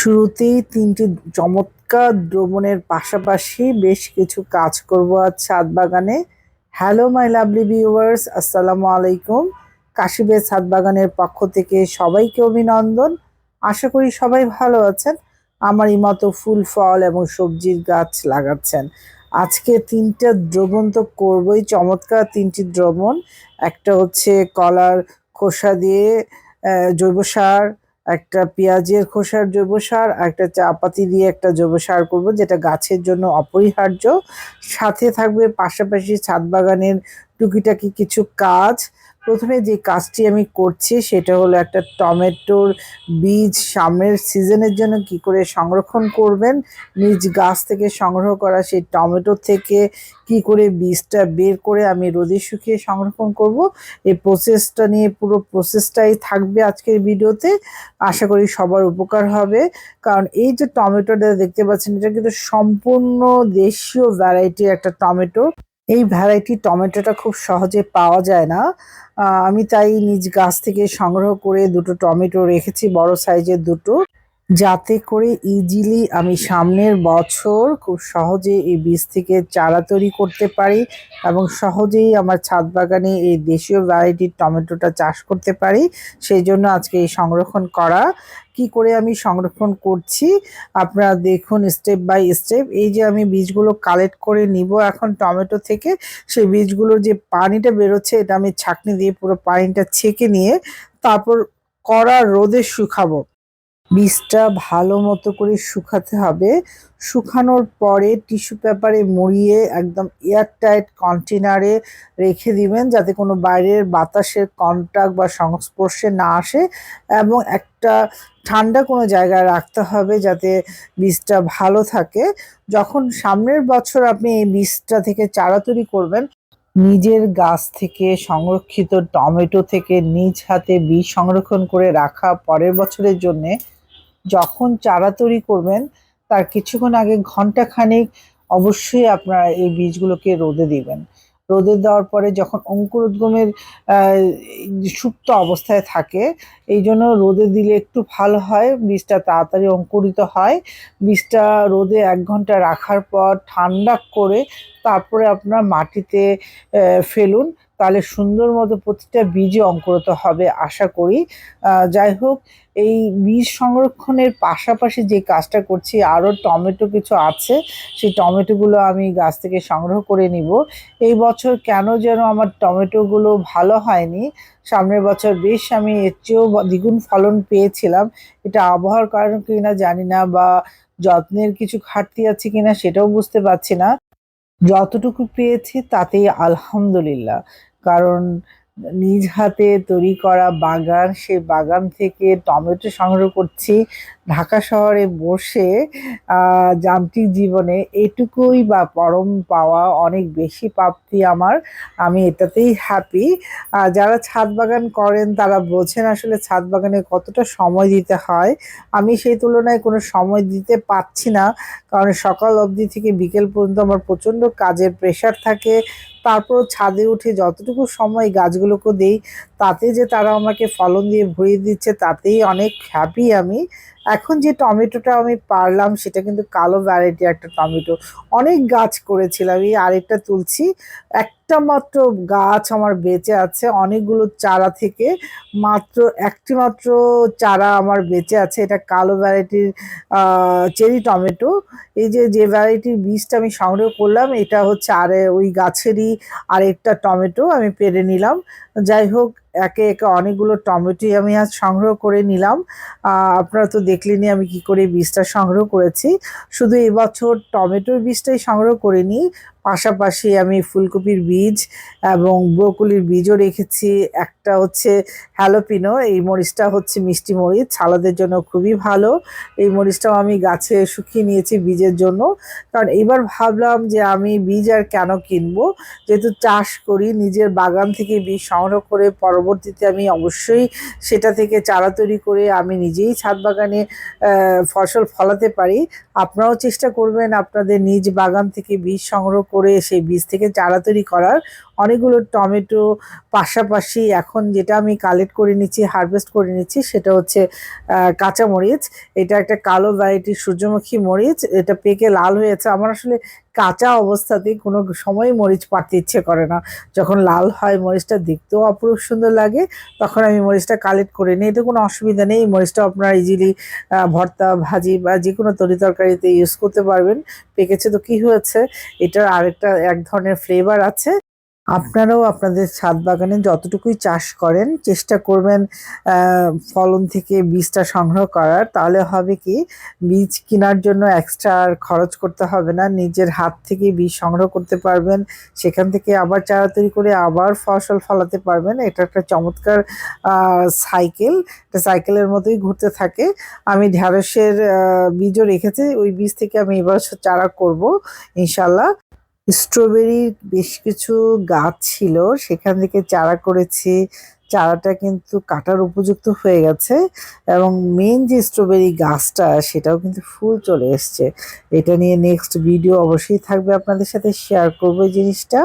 শুরুতেই তিনটি চমৎকার দ্রবণের পাশাপাশি বেশ কিছু কাজ করব আজ ছাদ বাগানে। হ্যালো মাই লাভলি ভিউয়ার্স আসসালামু আলাইকুম। কাশিবের ছাদ বাগানের পক্ষ থেকে সবাইকে অভিনন্দন। আশা করি সবাই ভালো আছেন। আমারই মতো ফুল, ফল এবং সবজির গাছ লাগাচ্ছেন। আজকে তিনটা দ্রবণ তো করবই, চমৎকার তিনটি দ্রবণ। একটা হচ্ছে কলার খোসা দিয়ে জৈব সার একটা পেঁয়াজের খোসার জৈব সার আর একটা চা পাতি দিয়ে একটা জৈব সার করব, যেটা গাছের জন্য অপরিহার্য। সাথে থাকবে পাশাপাশি ছাদ বাগানের টুকিটাকি কিছু কাজ প্রথমে যে কাজটি আমি করছি সেটা হলো একটা টমেটোর বীজ সামনের সিজনের জন্য কি করে সংরক্ষণ করবেন, নিজ গাছ থেকে সংগ্রহ করা সেই টমেটো থেকে কি করে বীজটা বের করে আমি রোদে শুকিয়ে সংরক্ষণ করব, এই প্রসেসটা নিয়ে পুরো প্রসেসটাই থাকবে আজকের ভিডিওতে। আশা করি সবার উপকার হবে। কারণ এই যে টমেটোটা দেখতে পাচ্ছেন, এটা কিন্তু সম্পূর্ণ দেশীয় ভ্যারাইটির একটা টমেটো। এই ভ্যারাইটি টমেটোটা খুব সহজে পাওয়া যায় না। আমি তাই নিজ গাছ থেকে সংগ্রহ করে দুটো টমেটো রেখেছি, বড় সাইজের দুটো। যাতে করে ইজিলি আমি সামনের বছর খুব সহজে এই বীজ থেকে চারা তৈরি করতে পারি এবং সহজেই আমার ছাদ বাগানে এই দেশীয় ভ্যারাইটির টমেটোটা চাষ করতে পারি। সেই জন্য আজকে এই সংরক্ষণ করা। কি করে আমি সংরক্ষণ করছি? আপনারা দেখুন স্টেপ বাই স্টেপ এই যে আমি বীজগুলো কালেক্ট করে নিব এখন টমেটো থেকে, সেই বীজগুলোর যে পানিটা বেরোচ্ছে, এটা আমি ছাঁকনি দিয়ে পুরো পানিটা ছেঁকে নিয়ে তারপর কড়া রোদে শুকাবো। বীজটা ভালো মতো করে শুকাতে হবে। শুকানোর পরে টিস্যু পেপারে মুড়িয়ে একদম এয়ারটাইট কন্টেনারে রেখে দিবেন যাতে কোনো বাইরের বাতাসের কন্টাক্ট বা সংস্পর্শে না আসে এবং একটা ঠান্ডা কোনো জায়গায় রাখতে হবে যাতে বীজটা ভালো থাকে। যখন সামনের বছর আপনি এই বীজটা থেকে চারা তৈরি করবেন, নিজের গাছ থেকে সংরক্ষিত টমেটো থেকে নিজ হাতে বীজ সংরক্ষণ করে রাখা পরের বছরের জন্যে যখন চারা তৈরি করবেন, তার কিছুক্ষণ আগে ঘণ্টা খানেক অবশ্যই আপনারা এই বীজগুলোকে রোদে দিবেন। রোদে দেওয়ার পরে যখন অঙ্কুরোদ্গমের সুপ্ত অবস্থায় থাকে, এই জন্য রোদে দিলে একটু ভালো হয়, বীজটা তাড়াতাড়ি অঙ্কুরিত হয়। বীজটা রোদে এক ঘণ্টা রাখার পর ঠান্ডা করে তারপরে আপনার মাটিতে ফেলুন। তাহলে সুন্দর মতো প্রতিটা বীজে অঙ্কুরিত হবে, আশা করি। যাই হোক, এই বীজ সংরক্ষণের পাশাপাশি যে কাজটা করছি, আরও টমেটো কিছু আছে, সেই টমেটোগুলো আমি গাছ থেকে সংগ্রহ করে নিব। এই বছর কেন যেন আমার টমেটোগুলো ভালো হয়নি, সামনের বছর বেশ আমি এর চেয়েও দ্বিগুণ ফলন পেয়েছিলাম। এটা আবহাওয়ার কারণে কিনা জানি না বা যত্নের কিছু ঘাটতি আছে কিনা সেটাও বুঝতে পারছি না। যতটুকু পেয়েছি তাতেই আলহামদুলিল্লাহ। কারণ নিজ হাতে তৈরি করা বাগান সেই বাগান থেকে টমেটো সংগ্রহ করছি। ঢাকা শহরে বসে যান্ত্রিক জীবনে এটুকুই বা পরম পাওয়া অনেক বেশি প্রাপ্তি আমার। আমি এটাতেই হ্যাপি যারা ছাদ বাগান করেন, তারা বোঝেন আসলে ছাদ বাগানে কতটা সময় দিতে হয়। আমি সেই তুলনায় কোনো সময় দিতে পারছি না। কারণ সকাল অবধি থেকে বিকেল পর্যন্ত আমার প্রচণ্ড কাজের প্রেশার থাকে। তারপর ছাদে উঠে যতটুকু সময় গাছগুলোকে দেই, তাতে যে তারা আমাকে ফলন দিয়ে ভরিয়ে দিচ্ছে, তাতেই অনেক হ্যাপি আমি। এখন যে টমেটোটা আমি পারলাম, সেটা কিন্তু কালো ভ্যারাইটি একটা টমেটো। অনেক গাছ করেছিলাম, এই আরেকটা তুলছি। একটা মাত্র গাছ আমার বেঁচে আছে, অনেকগুলো চারা থেকে। মাত্র একটি মাত্র চারা আমার বেঁচে আছে, এটা কালো ভ্যারাইটির চেরি টমেটো। এই যে যে ভ্যারাইটির বীজটা আমি সংগ্রহ করলাম, এটা হচ্ছে আর ওই গাছেরই আরেকটা টমেটো, আমি পেরে নিলাম। যাই হোক, একে একে অনেকগুলো টমেটোই আমি আজ সংগ্রহ করে নিলাম। আপনারা তো দেখলেনই আমি কি করে বীজটা সংগ্রহ করেছি। শুধু এবছর টমেটোর বীজটাই সংগ্রহ করিনি পাশাপাশি আমি ফুলকপির বীজ এবং ব্রোকলির বীজও রেখেছি। একটা হচ্ছে হ্যালোপিনো, এই মরিচটা হচ্ছে মিষ্টি মরিচ। ছালাদের জন্য খুবই ভালো। এই মরিচটাও আমি গাছে শুকিয়ে নিয়েছি বীজের জন্য। কারণ এবার ভাবলাম যে আমি বীজ আর কেন কিনবো? যেহেতু চাষ করি, নিজের বাগান থেকে বীজ সংগ্রহ করে পরবর্তীতে আমি অবশ্যই সেটা থেকে চারা তৈরি করে আমি নিজেই ছাদ বাগানে ফসল ফলাতে পারি। আপনারাও চেষ্টা করবেন আপনাদের নিজ বাগান থেকে বীজ সংগ্রহ করে সেই বীজ থেকে চারা তৈরি করার অনেকগুলো টমেটো, পাশাপাশি এখন যেটা আমি কালেক্ট করে নিচ্ছি হারভেস্ট করে নিচ্ছি সেটা হচ্ছে কাঁচা মরিচ এটা একটা কালো ভ্যারাইটি সূর্যমুখী মরিচ। এটা পেকে লাল হয়েছে আমার আসলে কাঁচা অবস্থাতেই কোনো সময় মরিচ পাড়তে ইচ্ছে করে না। যখন লাল হয়, মরিচটা দেখতেও অপরূপ সুন্দর লাগে। তখন আমি মরিচটা কালেক্ট করে নিই। এতে কোনো অসুবিধা নেই। মরিচটা আপনারা ইজিলি ভর্তা, ভাজি বা যে কোনো তরি তরকারিতে ইউজ করতে পারবেন। পেকেছে তো কি হয়েছে? এটার আরেকটা এক ধরনের ফ্লেভার আছে। আপনারাও আপনাদের ছাদ বাগানে যতটুকুই চাষ করেন, চেষ্টা করবেন ফলন থেকে বীজটা সংগ্রহ করার। তাহলে হবে কি, বীজ কেনার জন্য এক্সট্রা আর খরচ করতে হবে না। নিজের হাত থেকে বীজ সংগ্রহ করতে পারবেন, সেখান থেকে আবার চারা তৈরি করে আবার ফসল ফলাতে পারবেন। এটা একটা চমৎকার সাইকেল এটা সাইকেলের মতোই ঘুরতে থাকে। আমি ঢ্যাঁড়সের বীজও রেখেছি, ওই বীজ থেকে আমি এবার চারা করব, ইনশাল্লাহ। স্ট্রবেরির বেশ কিছু গাছ ছিল, সেখান থেকে চারা করেছি। চারাটা কিন্তু কাটার উপযুক্ত হয়ে গেছে এবং মেন যে স্ট্রবেরি গাছটা, সেটাও কিন্তু ফুল চলে এসছে। এটা নিয়ে নেক্সট ভিডিও অবশ্যই থাকবে আপনাদের সাথে শেয়ার করব জিনিসটা।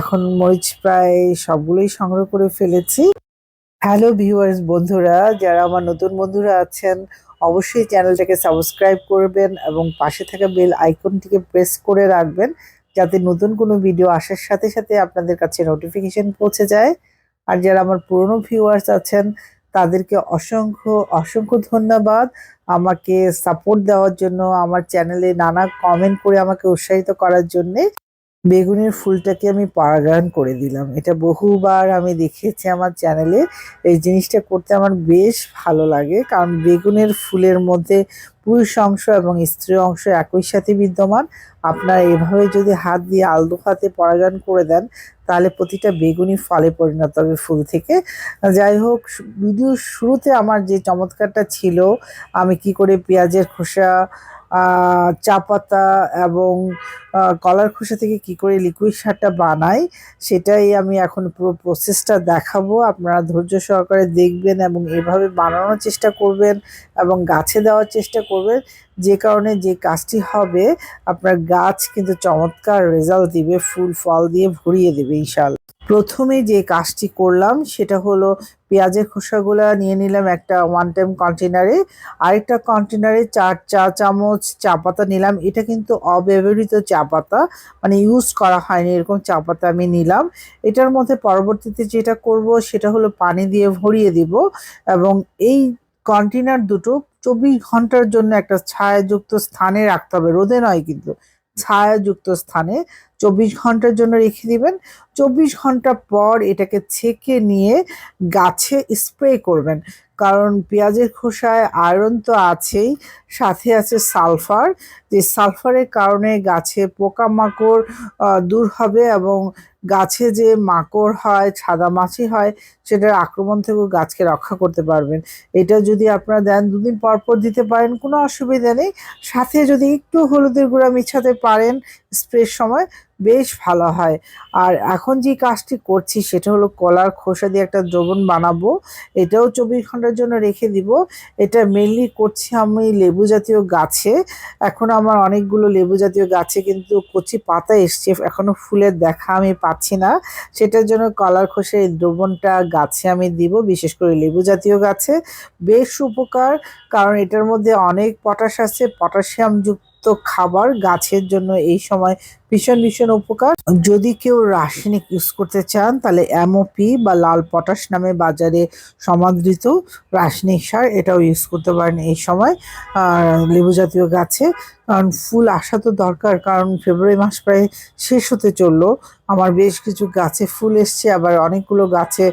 এখন মরিচ প্রায় সবগুলোই সংগ্রহ করে ফেলেছি। হ্যালো ভিউয়ার্স বন্ধুরা, যারা আমার নতুন বন্ধুরা আছেন অবশ্যই চ্যানেলটাকে সাবস্ক্রাইব করবেন এবং পাশে থাকা বেল আইকনটিকে প্রেস করে রাখবেন যাতে নতুন কোনো ভিডিও আসার সাথে সাথে আপনাদের কাছে নোটিফিকেশন পৌঁছে যায়। আর যারা আমার পুরনো ভিউয়ার্স আছেন, তাদেরকে অসংখ্য অসংখ্য ধন্যবাদ। আমাকে সাপোর্ট দেওয়ার জন্য, আমার চ্যানেলে নানা কমেন্ট করে আমাকে উৎসাহিত করার জন্যে। বেগুনের ফুলটাকে আমি পারাগায়ন করে দিলাম। এটা বহুবার আমি দেখেছি আমার চ্যানেলে এই জিনিসটা করতে আমার বেশ ভালো লাগে, কারণ বেগুনের ফুলের মধ্যে পুরুষ অংশ এবং স্ত্রী অংশ একই সাথে বিদ্যমান। আপনারা এভাবে যদি হাত দিয়ে আলদো হাতে পরাগায়ন করে দেন, তাহলে প্রতিটা বেগুনি ফলে পরিণত হবে ফুল থেকে। যাই হোক ভিডিও শুরুতে আমার যে চমৎকারটা ছিল, আমি কি করে পেঁয়াজের খোসা চা পাতা এবং কলার খোসা থেকে কি করে লিকুইড সারটা বানাই, সেটাই আমি এখন পুরো প্রসেসটা দেখাবো। আপনারা ধৈর্য সহকারে দেখবেন এবং এভাবে বানানোর চেষ্টা করবেন এবং গাছে দেওয়ার চেষ্টা করবেন। যে কারণে যে কাজটি হবে, আপনার গাছ কিন্তু চমৎকার রেজাল্ট দিবে, ফুল, ফল দিয়ে ভরিয়ে দেবে ইনশাল্লাহ প্রথমে যে কাজটি করলাম সেটা হলো পেঁয়াজের খোসাগুলো নিয়ে নিলাম একটা ওয়ান টাইম কন্টেনারে আরেকটা কন্টেনারে চার চা চামচ চা পাতা নিলাম। এটা কিন্তু অব্যবহৃত চা পাতা মানে ইউজ করা হয়নি, এরকম চা পাতা আমি নিলাম। এটার মধ্যে পরবর্তীতে যেটা করব সেটা হলো পানি দিয়ে ভরিয়ে দিব এবং এই কন্টেনার দুটো চব্বিশ ঘণ্টার জন্য একটা ছায়াযুক্ত স্থানে রাখতে হবে। রোদে নয় কিন্তু, ছায়াযুক্ত স্থানে চব্বিশ ঘণ্টার জন্য রেখে দিবেন। চব্বিশ ঘণ্টা পর এটাকে ছেঁকে নিয়ে গাছে স্প্রে করবেন। কারণ পেঁয়াজের খোসায় আয়রন তো আছেই, সাথে আছে সালফার যে সালফারের কারণে গাছে পোকামাকড় দূর হবে এবং গাছে যে মাকড় হয় ছাদা মাছি হয়, সেটার আক্রমণ থেকেও গাছকে রক্ষা করতে পারবেন। এটা যদি আপনারা দেন, দুদিন পর পর দিতে পারেন, কোনো অসুবিধা নেই। সাথে যদি একটু হলুদের গুঁড়া মিশাতে পারেন স্প্রের সময় বেশ ভালো হয়। আর এখন যে কাজটি করছি সেটা হলো কলার খোসা দিয়ে একটা দ্রবণ বানাবো। এটাও চব্বিশ ঘণ্টার জন্য রেখে দিব। এটা মেনলি করছি আমি লেবু জাতীয় গাছে। এখন আমার অনেকগুলো লেবু জাতীয় গাছে কিন্তু কচি পাতা এসছে এখনও ফুলের দেখা আমি পাচ্ছি না। সেটার জন্য কলার খোসা এই দ্রবণটা গাছে আমি দিব, বিশেষ করে লেবু জাতীয় গাছে। বেশ উপকার, কারণ এটার মধ্যে অনেক পটাশ আছে। পটাশিয়াম যুক্ত খাবার গাছের জন্য এই সময় ভীষণ ভীষণ উপকার। যদি কেউ রাসায়নিক ইউজ করতে চান, তাহলে এমওপি বা লাল পটাশ নামে বাজারে সমাদৃত রাসায়নিক সার এটাও ইউজ করতে পারেন এই সময়। লেবু জাতীয় গাছে, কারণ ফুল আসা তো দরকার, কারণ ফেব্রুয়ারি মাস প্রায় শেষ হতে চলল। আমার বেশ কিছু গাছে ফুল এসছে, আবার অনেকগুলো গাছে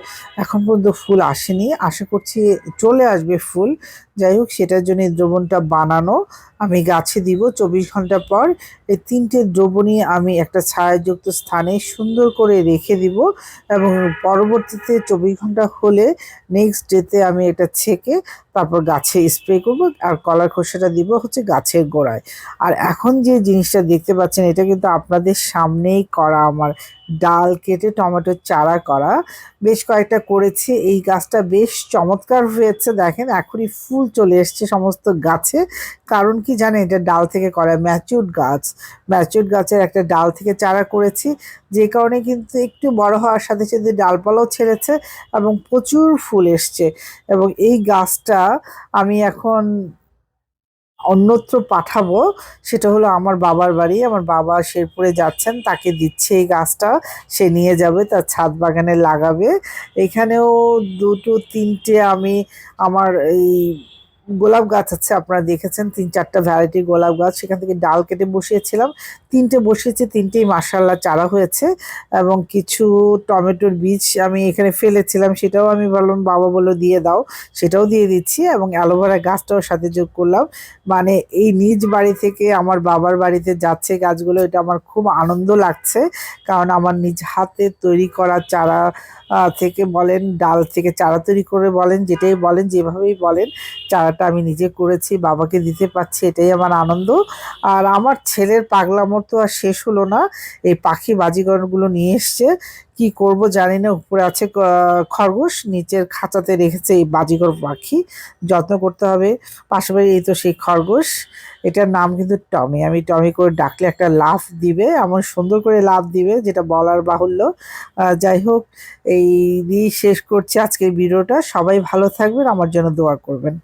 এখন পর্যন্ত ফুল আসেনি। আশা করছি চলে আসবে ফুল। যাই হোক, সেটার জন্য দ্রবণটা বানানো, আমি গাছে দিব। চব্বিশ ঘণ্টা পর এই তিনটে দ্রবণই আমি একটা ছায়াযুক্ত স্থানে সুন্দর করে রেখে দিব এবং পরবর্তীতে চব্বিশ ঘণ্টা হলে নেক্সট ডেতে আমি এটা ছেঁকে তারপর গাছে স্প্রে করব আর কলার খোসাটা দিব হচ্ছে গাছের গোড়ায়। আর এখন যে জিনিসটা দেখতে পাচ্ছেন, এটা কিন্তু আপনাদের সামনেই করা আমার ডাল কেটে টমেটোর চারা করা। বেশ কয়েকটা করেছি, এই গাছটা বেশ চমৎকার হয়েছে, দেখেন এখনই ফুল চলে এসছে সমস্ত গাছে। কারণ কি জানেন, এটা ডাল থেকে করা ম্যাচিউড গাছ। ম্যাচিউড গাছের একটা ডাল থেকে চারা করেছি যে কারণে কিন্তু একটু বড় হওয়ার সাথে সাথে ডালপালাও ছেড়েছে এবং প্রচুর ফুল এসছে। এবং এই গাছটা আমি এখন অন্যত্র পাঠাবো, সেটা হলো আমার বাবার বাড়ি। আমার বাবা শেরপুরে যাচ্ছেন, তাকে দিচ্ছে এই গাছটা, সে নিয়ে যাবে, তার ছাদ বাগানে লাগাবে। এখানেও দুটো, তিনটে আমি আমার এই গোলাপ গাছ আছে, আপনারা দেখেছেন, তিন চারটা ভ্যারাইটির গোলাপ গাছ। সেখান থেকে ডাল কেটে বসিয়েছিলাম। তিনটে বসিয়েছি, তিনটেই মাসাল্লাহ চারা হয়েছে এবং কিছু টমেটোর বীজ আমি এখানে ফেলেছিলাম, সেটাও আমি বললাম, বাবা বলল দিয়ে দাও। সেটাও দিয়ে দিচ্ছি এবং অ্যালোভেরা গাছটাও সাথে যোগ করলাম। মানে এই নিজ বাড়ি থেকে আমার বাবার বাড়িতে যাচ্ছে গাছগুলো, এটা আমার খুব আনন্দ লাগছে। কারণ আমার নিজ হাতে তৈরি করা চারা থেকে বলেন, ডাল থেকে চারা তৈরি করে বলেন, যেটাই বলেন, যেভাবেই বলেন চারাটা আমি নিজে করেছি, বাবাকে দিতে পারছি, এটাই আমার আনন্দ। আর আমার ছেলের পাগলামোর তো আর শেষ হলো না, এই পাখি বাজিগরগুলো নিয়ে এসছে। কি করব জানি না, উপরে আছে খরগোশ, নিচের খাঁচাতে রেখেছে এই বাজিগর পাখি, যত্ন করতে হবে। পাশাপাশি এই তো সেই খরগোশ, এটার নাম কিন্তু টমি। আমি টমি করে ডাকলে একটা লাফ দিবে, এমন সুন্দর করে লাফ দিবে, যেটা বলার বাহুল্য। যাই হোক, এই দিয়ে শেষ করছি আজকের ভিডিওটা। সবাই ভালো থাকবেন, আমার জন্য দোয়া করবেন।